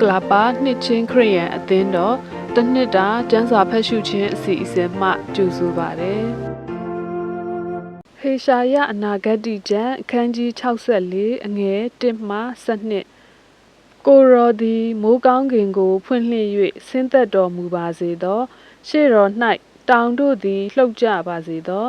ကလာပါနှစ်ချင်းခရိယန်အသင်းတော်တစ်နှစ်တာကျမ်းစာဖတ်ရှုခြင်းအစီအစဉ်မှကြိုဆိုပါရယ်ဟေရှာယအနာဂတ်တိကျမ်းအခန်းကြီး64အငယ်1မှ7ကိုရောသည်မိုးကောင်းကင်ကို ဖွင့်လှစ်၍ဆင်းသက်တော်မူပါစေသောရှေ့တော်၌တောင်တို့သည်လှုပ်ကြပါစေသော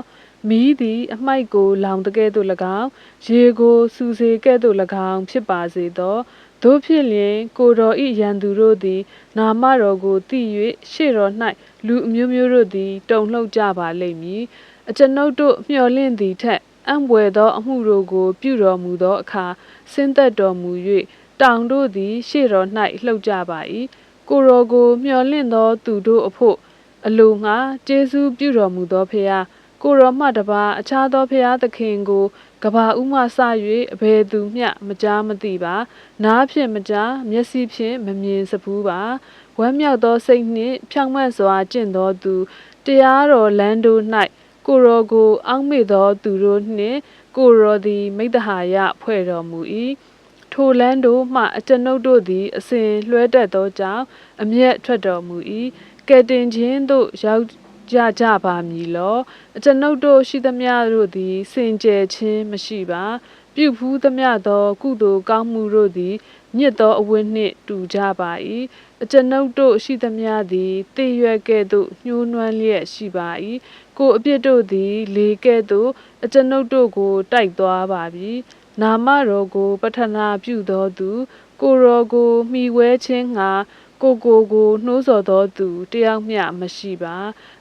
မီးသည် အမိုက်ကို လောင်တကဲ့သို့၎င်းရေကိုစူစေကဲ့သို့၎င်းဖြစ်ပါစေသော တို့ဖြစ်လျင် ကိုတော်ဤရန်သူတို့သည် နာမတော်ကိုသိ၍ရှေ့တော်၌လူအမျိုးမျိုးတို့သည် တုန်လှုပ်ကြပါလိမ့်မည် အကျွန်ုပ်တို့ မျှော်လင့်သည်ထက် အံ့ဘွယ်သောအမှုတို့ကို ပြုတော်မူသောအခါ ဆင်းသက်တော်မူ၍တောင်တို့သည် ရှေ့တော်၌လှုပ်ကြပါ၏ကိုတော်ကို မျှော်လင့်သောသူတို့အဖို့ အလိုငှာ ကျေးဇူးပြုတော်မူသောဖရာကိုရောမှတပါအခြားသောဖရာသခင်ကို ကဘာဥမှစ၍အဘယ်သူမျှမကြားမသိပါနားဖြင့်မကြားမျက်စိဖြင့်မမြင်စဖူးပါဝမ်းမြောက်သောစိတ်နှင့်ဖြောင့်မတ်စွာကျင့်သောသူတရားတော်လမ်းတို့၌ကိုရောကိုအောက်မေ့သောသူတို့နှင့်ကိုရောသည်မိတ္တဟာယဖွဲ့တော်မူ၏ထိုလန်းတို့မှအကျွန်ုပ်တို့သည်အစဉ်လွှဲတက်သောကြောင့်အမျက်ထွက်တော်မူ၏ကဲ့တင်ခြင်းသို့ရောက် ကြကြပါမည်လောအကျွန်ုပ်တို့ရှိသမျှတို့သည် စင်ကြယ်ခြင်းမရှိပါ ပြုဖူးသမျှသော ကုသိုလ်ကောင်းမှုတို့သည်မြင့်သောအဝတ်နှင့်တူကြပါ၏အကျွန်ုပ်တို့ရှိသမျှသည်တည်ရွယ်ကဲ့သို့ညှိုးနွမ်းလျက်ရှိပါ၏ကိုယ်အပြစ်တို့သည် လေကဲ့သို့အကျွန်ုပ်တို့ကိုတိုက်သွားပါပြီနာမတော်ကို ပထနာပြုသောသူ ကိုရောကိုမှီဝဲခြင်းငှာ ကိုကိုကိုနှိုးဆော်သောသူတယောက်မျှမရှိပါ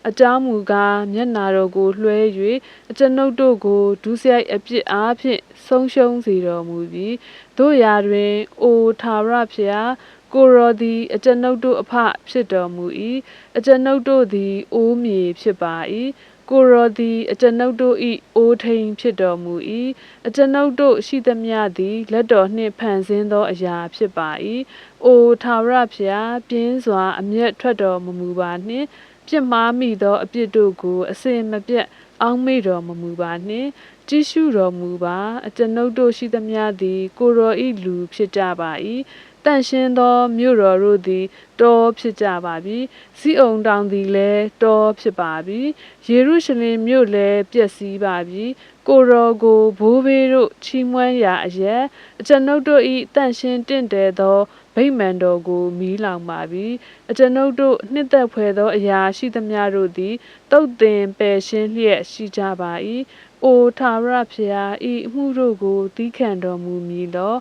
အကြောင်းမူကားမျက်နာတော်ကိုလွှဲ၍အကျွန်ုပ်တို့ကိုဒုစရိုက်အပြစ်အားဖြင့်ဆုံးရှုံးစေတော်မူပြီးတို့ရာတွင်အိုထာဝရဖျားကိုရောသည်အကျွန်ုပ်တို့အဖဖြစ်တော်မူ၏အကျွန်ုပ်တို့သည်အိုးမြေဖြစ်ပါ၏ ကိုရောသည် အကျွန်ုပ်တို့၏အိုးထိန်ဖြစ်တော်မူ၏အကျွန်ုပ်တို့ရှိသမျှသည် လက်တော်နှင့်ဖန်ဆင်းသောအရာဖြစ်ပါ၏အိုထာဝရဖျားပြင်းစွာ အမျက်ထွက်တော်မမူပါနှင့်ပြစ်မှားမိသောအပြစ်တို့ကို အစင်မပြတ်အောက်မေ့တော်မမူပါနှင့်ကြည့်ရှုတော်မူပါ အကျွန်ုပ်တို့ရှိသမျှသည် ကိုရောဤလူဖြစ်ကြပါ၏ တန့်ရှင်းသောမြို့တော်တို့သည်တောဖြစ်ကြပါပြီစီအုံတောင်သည်လည်းတောဖြစ်ပါပြီယေရုရှလင်မြို့လည်းပျက်စီးပါပြီကိုရောကိုဘိုးဘေးတို့ချီးမွမ်းရာအရက်အကျွန်ုပ်တို့ဤတန့်ရှင်းတင့်တယ်သောဗိမာန်တော်ကိုမီးလောင်ပါပြီအကျွန်ုပ်တို့နှစ်သက်ဖွယ်သောအရာရှိသမျှတို့သည်တုတ်တင်ပယ်ရှင်းလျက်ရှိကြပါ၏အိုထာဝရဖျားဤအမှုတို့ကိုသီးခံတော်မူမည်လော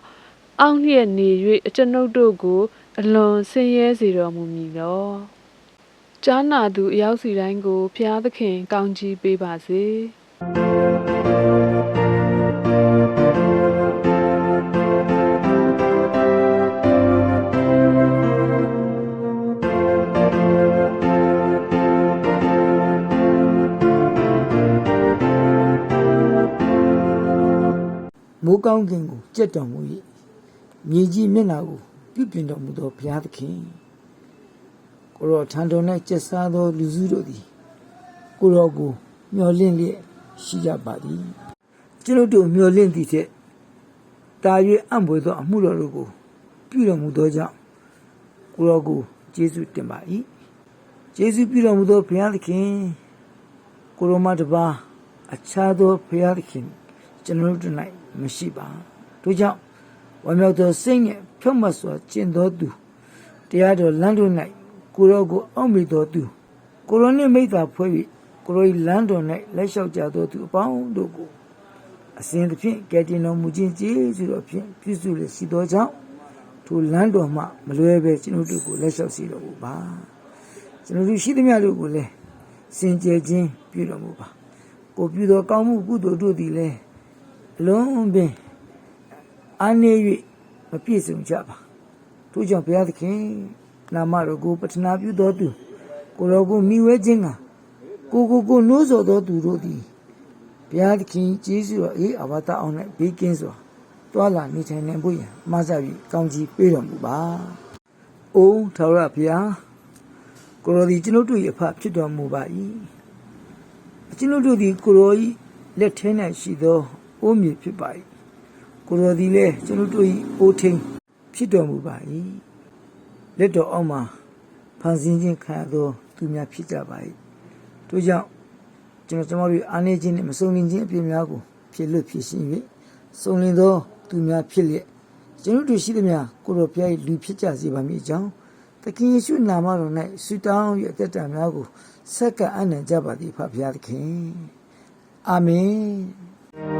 အောင့်လျက်နေ၍အကျွန်ုပ်တို့ကို အလွန်ဆင်းရဲစေတော်မူမည်လောကြားနာသူအယောက်စီတိုင်းကိုဖျားသခင် ကောင်းကြီးပေးပါစေမိုးကောင်းကင်ကိုကြက်တော်မူ၏ မြေကြီးမျက်နှာကိုပြုပြင်တော်မူသောဘုရားသခင်ကိုရောထံတော်၌ကျက်စားသောလူစုတို့သည်ကိုရောကိုမျှော်လင့်လျက်ရှိကြပါသည်ကျွန်ုပ်တို့မျှော်လင့်သည့်ထက်တာ၍အံ့ဖွယ်သောအမှုတော်တို့ကိုပြုတော်မူသောကြောင့်ကိုရောကိုကျေးဇူးတင်ပါ၏ကျေးဇူးပြုတော်မူသောဘုရားသခင်ကိုရောမတပါးအခြားသောဘုရားသခင်ကျွန်တော်တို့၌မရှိပါတို့ကြောင့် ဝမ်းမြောက်သောစိတ်နှင့်ဖြုတ်မတ်စွာကျင့်သောသူတရားတော်လမ်းတို့၌ကိုရောကိုအောက်မေ့သောသူကိုရောနှင့်မိတ္တာဖွဲ့၍ကိုရော၏လမ်းတော်၌လက်လျှောက်ကြသောသူအပေါင်းတို့ကိုအစဉ်သဖြင့်ကယ်တင်တော်မူခြင်းကျေးဇူးတော်ဖြင့်ပြုစုလျက်ရှိသောကြောင့်ထိုလမ်းတော်မှမလွဲဘဲကျွန်တော်တို့ကိုလက်လျှောက်စီတော်မူပါကျွန်တော်တို့ရှိသမျှတို့ကိုလည်းစင်ကြယ်ခြင်းပြုတော်မူပါကိုပြုသောကောင်းမှုကုသိုလ်တို့သည်လည်းအလုံးပင် အားနည်း၍မပြည့်စုံကြပါထို့ကြောင့်ဘုရားသခင်နာမတော်ကိုပတနာပြုတော်သူကိုယ်တော်ကိုမိဝဲခြင်းကကိုကိုကိုနှိုးဆော်တော်သူတို့သည်ဘုရားသခင်ကျေးဇူးတော်အေးအဘတာအောင်၌ဘေးကင်းစွာတွာလာနေထိုင်နိုင်ဖို့ရန်မှားစပြီးကောင်းကြီးပေးတော်မူပါ။အိုးထာဝရဘုရားကိုယ်တော်သည်ကျွန်ုပ်တို့၏အဖဖြစ်တော်မူပါ၏။ကျွန်ုပ်တို့သည်ကိုရောဤလက်ထဲ၌ရှိသောအိုးမြေဖြစ်ပါ၏ ကိုရောသည်လည်းကျွန်ုပ်တို့၏အိုးထိန်ဖြစ်တော်မူပါ၏လက်တော်အောက်မှာဖန်ဆင်းခြင်းခံရသောသူများဖြစ်ကြပါ၏တို့ကြောင့်ကျွန်တော်ကျွန်တော်တို့အားနေခြင်းနဲ့မစုံလင်ခြင်းအပြစ်များကိုဖြစ်လွတ်ဖြစ်ရှင်၍စုံလင်သောသူများဖြစ်လျက်ကျွန်တော်တို့ရှိသမျှကိုတော်ဖျား၏လူဖြစ်ကြစေပါမည်အကြောင်းသခင်ယေရှုနာမတော်၌ဆုတောင်း၍အသက်တာများကိုဆက်ကပ်အနံ့ကြပါသည်ဖဖျားသခင်အာမင်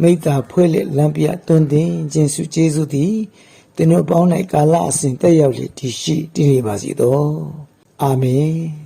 မိတ္တာဖွဲ့လက်လမ်းပြတွင်တင်ခြင်းစုကျေးဇူးသည်သင်တို့ပေါင်း၌ကာလအစဉ်တက်ရောက်လေတည်ရှိတည်နေပါစေသောအာမင်